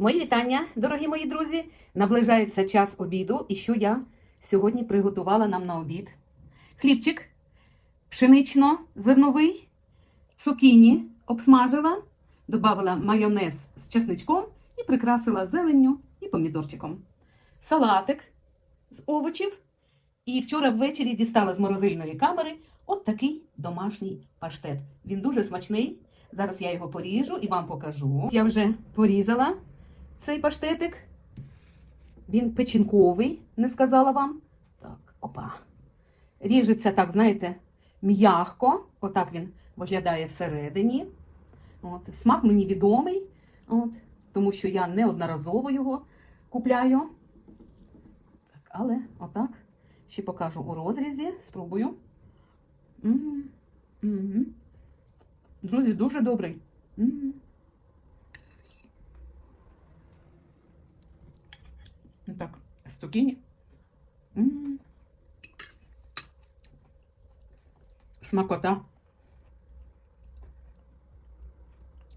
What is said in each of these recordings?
Мої вітання, дорогі мої друзі. Наближається час обіду, і що я сьогодні приготувала нам на обід. Хлібчик пшенично-зерновий, цукіні обсмажила, додала майонез з чесничком і прикрасила зеленню і помідорчиком. Салатик з овочів. І вчора ввечері дістала з морозильної камери от такий домашній паштет. Він дуже смачний. Зараз я його поріжу і вам покажу. Я вже порізала цей паштетик. Він печінковий, не сказала вам. Так, опа. Ріжеться так, знаєте, м'ягко. Отак він виглядає всередині. От. Смак мені відомий, от, тому що я неодноразово його купляю. Так, але отак. Ще покажу у розрізі. Спробую. М. Друзі, дуже добрий. М. Ну Так, з цукіні. М. Смакота.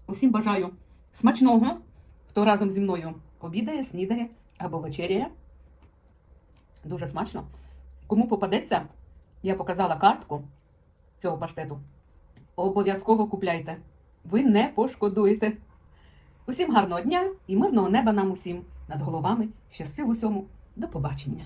Усім бажаю смачного, хто разом зі мною обідає, снідає або вечеряє. Дуже смачно. Кому попадеться, я показала картку цього паштету. Обов'язково купляйте. Ви не пошкодуєте. Усім гарного дня і мирного неба нам усім над головами. Щасти в усьому. До побачення!